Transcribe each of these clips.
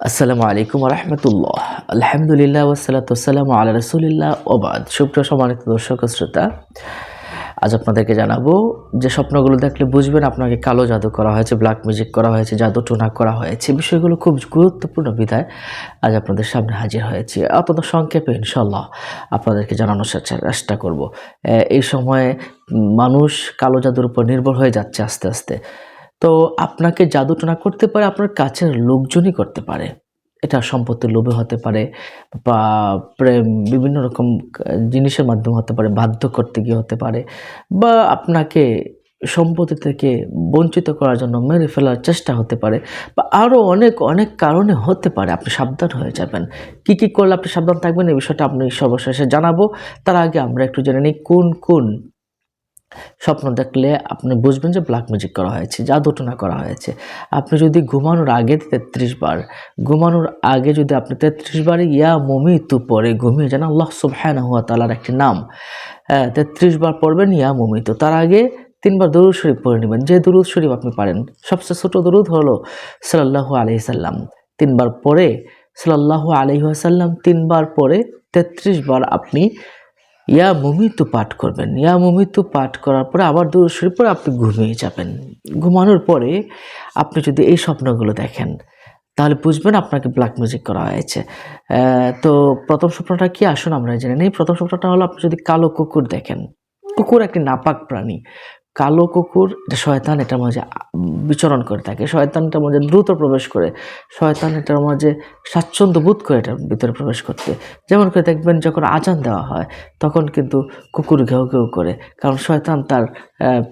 আসসালামু আলাইকুম রহমতুল্লাহ আলহামদুলিল্লাহ ওসালাত ওসালাম আল্লাহ রসুলিল্লাহ ওবাদ সুপ্রিয় সম্মানিত দর্শক শ্রোতা, আজ আপনাদেরকে জানাব যে স্বপ্নগুলো দেখলে বুঝবেন আপনাকে কালো জাদু করা হয়েছে ব্ল্যাক মিউজিক করা হয়েছে, জাদু টোনা করা হয়েছে। বিষয়গুলো খুব গুরুত্বপূর্ণ বিধায় আজ আপনাদের সামনে হাজির হয়েছে। অত্যন্ত সংক্ষেপে ইনশাল্লাহ আপনাদেরকে জানানোর চেষ্টা করব। এই সময়ে মানুষ কালো জাদুর উপর নির্ভর হয়ে যাচ্ছে আস্তে আস্তে। তো আপনাকে জাদুটনা করতে পারে, আপনার কাছের লোকজনই করতে পারে। এটা সম্পত্তির লোভে হতে পারে বা প্রেম, বিভিন্ন রকম জিনিসের মাধ্যমে হতে পারে, বাধ্য করতে গিয়ে হতে পারে বা আপনাকে সম্পত্তি থেকে বঞ্চিত করার জন্য মেরে ফেলার চেষ্টা হতে পারে বা আরও অনেক অনেক কারণে হতে পারে। আপনি সাবধান হয়ে যাবেন। কি কি করলে আপনি সাবধান থাকবেন এই বিষয়টা আপনি সর্বশেষে জানাব। তার আগে আমরা একটু জেনে নিই কোন কোন স্বপ্ন দেখলে আপনি বুঝবেন যে ব্ল্যাক ম্যাজিক করা হয়েছে যা জাদুটনা করা হয়েছে। আপনি যদি ঘুমানোর আগে তেত্রিশ বার, ঘুমানোর আগে যদি আপনি তেত্রিশ বার ইয়া মমি তু পরে ঘুমিয়ে যান, আল্লাহ সুবহান হুয়া তালার একটি নাম। হ্যাঁ তেত্রিশ বার পড়বেন ইয়া মমি তো তার আগে তিনবার দরুদ শরীফ পড়ে নেবেন। যে দরুদ শরীফ আপনি পারেন, সবচেয়ে ছোট দরুদ হলো সাল্লাল্লাহু আলাইহি সাল্লাম। তিনবার পরে সাল্লাল্লাহু আলাইহি সাল্লাম তিনবার পরে তেত্রিশ বার আপনি ইয়া মমিতু পাঠ করবেন। ইয়া মমিতু পাঠ করার পরে আবার দূর পরে আপনি ঘুমিয়ে যাবেন। ঘুমানোর পরে আপনি যদি এই স্বপ্নগুলো দেখেন, তাহলে বুঝবেন আপনাকে ব্ল্যাক মিউজিক করা হয়েছে। তো প্রথম স্বপ্নটা কি? আসুন আমরা জেনে নিই। প্রথম স্বপ্নটা হলো আপনি যদি কালো কুকুর দেখেন। কুকুর একটি নাপাক প্রাণী। কালো কুকুর, এটা শয়তান, এটার মাঝে বিচরণ করে থাকে। শয়তান এটার মাঝে দ্রুত প্রবেশ করে। শয়তান এটার মাঝে স্বাচ্ছন্দ্য বোধ করে এটার ভিতরে প্রবেশ করতে। যেমন করে দেখবেন যখন আজান দেওয়া হয়, তখন কিন্তু কুকুর ঘেউ ঘেউ করে। কারণ শয়তান তার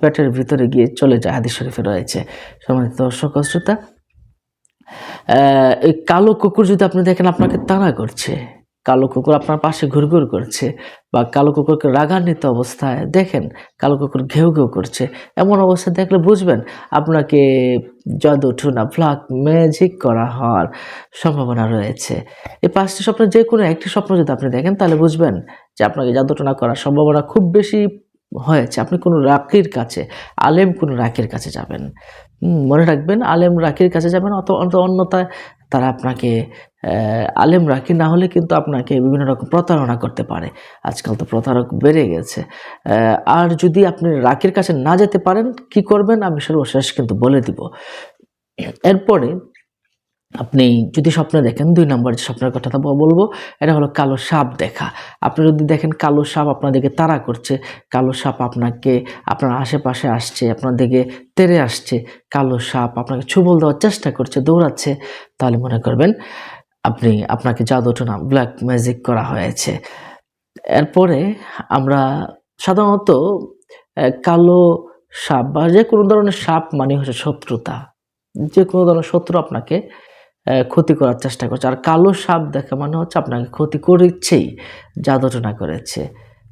পেটের ভিতরে গিয়ে চলে যায়, হাদিস শরীফে রয়েছে। সম্মানিত দর্শক শ্রোতা এই কালো কুকুর যদি আপনি দেখেন, আপনাকে তাড়া করছে। কালো কুকুর আপনার পাশে ঘুরঘুর করছে বা কালো কুকুরকে রাগান্বিত অবস্থায় দেখেন, কালো কুকুর ঘেউ ঘেউ করছে। এমন অবস্থায় দেখলে বুঝবেন আপনাকে জাদু, টুনা, ফ্লাক, ম্যাজিক করা হওয়ার সম্ভাবনা রয়েছে। এই পাঁচটি স্বপ্ন যে কোনো একটি স্বপ্ন যদি আপনি দেখেন, তাহলে বুঝবেন যে আপনাকে জাদু, টুনা করার সম্ভাবনা খুব বেশি হয়েছে। আপনি কোনো রাকির কাছে, আলেম কোনো রাকির কাছে যাবেন। মনে রাখবেন, আলেম রাকির কাছে যাবেন অত অন্যথায় তারা আপনাকে আলেম রাখি, না হলে কিন্তু আপনাকে বিভিন্ন রকম প্রতারণা করতে পারে। আজকাল তো প্রতারক বেড়ে গেছে। আর যদি আপনি রাকির কাছে না যেতে পারেন, কি করবেন? আমি সর্বশেষ কিন্তু বলে দিব। এরপরে আপনি যদি স্বপ্নে দেখেন, দুই নম্বর যে স্বপ্নের কথাটা বলব, এটা হলো কালো সাপ দেখা। আপনি যদি দেখেন কালো সাপ আপনাদেরকে তাড়া করছে, কালো সাপ আপনাকে, আপনার আশেপাশে আসছে, আপনার দিকে তেড়ে আসছে, কালো সাপ আপনাকে ছুবল দেওয়ার চেষ্টা করছে, দৌড়াচ্ছে, তাহলে মনে করবেন আপনি, আপনাকে জাদুটনা ব্ল্যাক ম্যাজিক করা হয়েছে। এরপরে আমরা সাধারণত কালো সাপ বা যে কোনো ধরনের সাপ মানে হচ্ছে শত্রুতা। যে কোনো ধরনের শত্রু আপনাকে ক্ষতি করার চেষ্টা করছে। আর কালো সাপ দেখা মানে হচ্ছে আপনাকে ক্ষতি করেছেই জাদুটনা করেছে,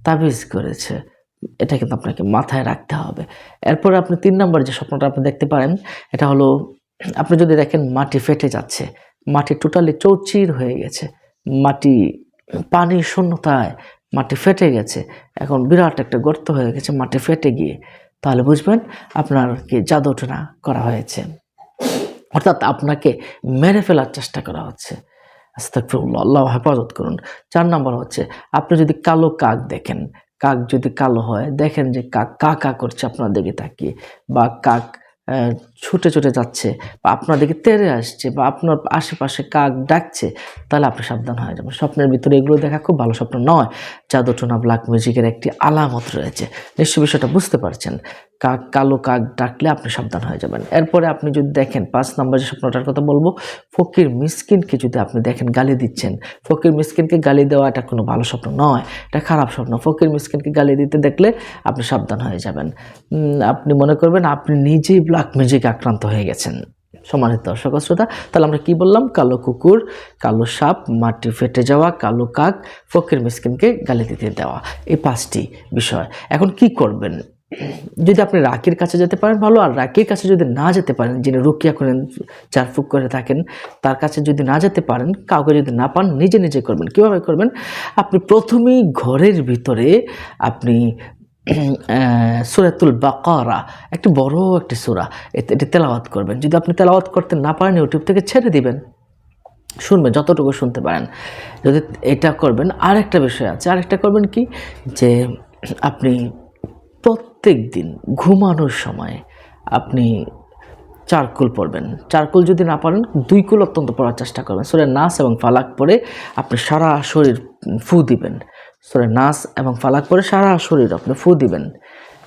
তাবিজ করেছে। এটা কিন্তু আপনাকে মাথায় রাখতে হবে। এরপরে আপনি তিন নম্বর যে স্বপ্নটা আপনি দেখতে পারেন, এটা হলো, আপনি যদি দেখেন মাটি ফেটে যাচ্ছে, মাটি টোটালি চৌচির হয়ে গেছে, মাটি পানির শূন্যতায় মাটি ফেটে গেছে, এখন বিরাট একটা গর্ত হয়ে গেছে, মাটি ফেটে গিয়ে, তাহলে বুঝবেন আপনার কি জাদুটনা করা হয়েছে। অর্থাৎ আপনাকে মেরে ফেলার চেষ্টা করা হচ্ছে। আস্তাগফিরুল্লাহ, আল্লাহ হেফাজত করুন। চার নম্বর হচ্ছে, আপনি যদি কালো কাক দেখেন, কাক যদি কালো হয়, দেখেন যে কাক কা কা করছে আপনার দিকে তাকিয়ে বা কাক ছুটে ছুটে যাচ্ছে বা আপনার দিকে তেড়ে আসছে বা আপনার আশেপাশে কাক ডাকছে, তাহলে আপনি সাবধান হয়ে যাবেন। স্বপ্নের ভিতরে এগুলো দেখা খুব ভালো স্বপ্ন নয়। জাদুটোনা ব্ল্যাক মিউজিকের একটি আলামত রয়েছে। নিশ্চয় বিষয়টা বুঝতে পারছেন। কাক, কালো কাক ডাকলে আপনি সাবধান হয়ে যাবেন। এরপরে আপনি যদি দেখেন, পাঁচ নম্বর যে স্বপ্নটার কথা বলব, ফকির মিসকিনকে যদি আপনি দেখেন, গালি দিচ্ছেন, ফকির মিসকিনকে গালি দেওয়া এটা কোনো ভালো স্বপ্ন নয়, এটা খারাপ স্বপ্ন। ফকির মিসকিনকে গালি দিতে দেখলে আপনি সাবধান হয়ে যাবেন। আপনি মনে করবেন আপনি নিজেই ব্ল্যাক মিউজিক আক্রান্ত হয়ে গেছেন। সম্মানিত দর্শক শ্রোতা, তাহলে আমরা কি বললাম? কালো কুকুর, কালো সাপ, মাটি ফেটে যাওয়া, কালো কাক, ফকির মিসকিনকে গালি দিতে দেওয়া। এই পাঁচটি বিষয়। এখন কি করবেন? যদি আপনি রাকির কাছে যেতে পারেন, ভালো। আর রাকির কাছে যদি না যেতে পারেন, যিনি রুকিয়া করেন চারফুক করে থাকেন, তার কাছে যদি না যেতে পারেন, কাউকে যদি না পান, নিজে নিজে করবেন। কীভাবে করবেন? আপনি প্রথমেই ঘরের ভিতরে আপনি সুরাতুল বাকারা, একটি বড় একটি সুরা এটি তেলাওয়াত করবেন। যদি আপনি তেলাওয়াত করতে না পারেন, ইউটিউব থেকে ছেড়ে দিবেন। শুনবেন, যতটুকু শুনতে পারেন। যদি এটা করবেন, আরেকটা বিষয় আছে। আরেকটা করবেন কি? যে আপনি প্রত্যেক দিন ঘুমানোর সময় আপনি চারকুল পড়বেন। চারকুল যদি না পারেন দুই কুল অত্যন্ত পড়ার চেষ্টা করবেন। সুরে নাস এবং ফালাক পরে আপনি সারা শরীর ফু দিবেন। সুরে নাস এবং ফালাক পরে সারা শরীর আপনি ফু দিবেন।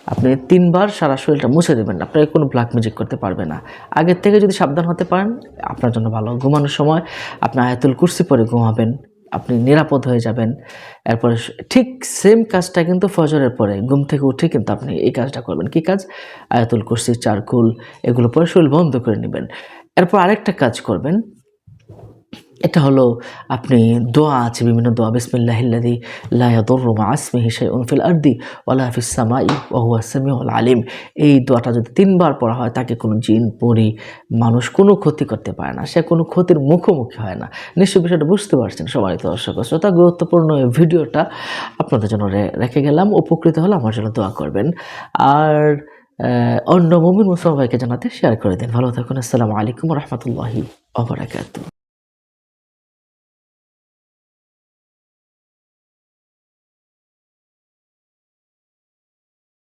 আপনি তিনবার সারা শরীরটা মুছে দেবেন। আপনাকে কোনো ব্ল্যাক ম্যাজিক করতে পারবে না। আগের থেকে যদি সাবধান হতে পারেন, আপনার জন্য ভালো। ঘুমানোর সময় আপনি আয়াতুল কুর্সি পরে ঘুমাবেন। আপনি নিরাপদ হয়ে যাবেন। এরপরে ঠিক সেম কাজটা কিন্তু ফজরের পরে। ঘুম থেকে উঠে কিন্তু আপনি এই কাজটা করবেন। কি কাজ? আয়াতুল কুরসি চারকুল, এগুলো পরে শরীর বন্ধ করে নেবেন। এরপর আরেকটা কাজ করবেন। এটা হলো আপনি দোয়া আছে, বিভিন্ন দোয়া বিসমিল্লাহিল্লাদি লা ইয়াদুররু মা ইসমিহি শাইউন ফিল আরদি সামাই ওয়া হুয়া সামিউল আলিম। এই দোয়াটা যদি তিনবার পড়া হয়, তাকে কোনো জিন, পরি, মানুষ কোনো ক্ষতি করতে পারে না। সে কোনো ক্ষতির মুখোমুখি হয় না। নিশ্চয় বিষয়টা বুঝতে পারছেন সবাই তো, দর্শক শ্রোতা। গুরুত্বপূর্ণ এই ভিডিওটা আপনাদের জন্য রেখে গেলাম। উপকৃত হলে আমার জন্য দোয়া করবেন। আর অন্য মুমিন মুসলমান জানাতে শেয়ার করে দিন। ভালো থাকুন। আসসালামু আলাইকুম রহমতুল্লাহি অবরাকাতু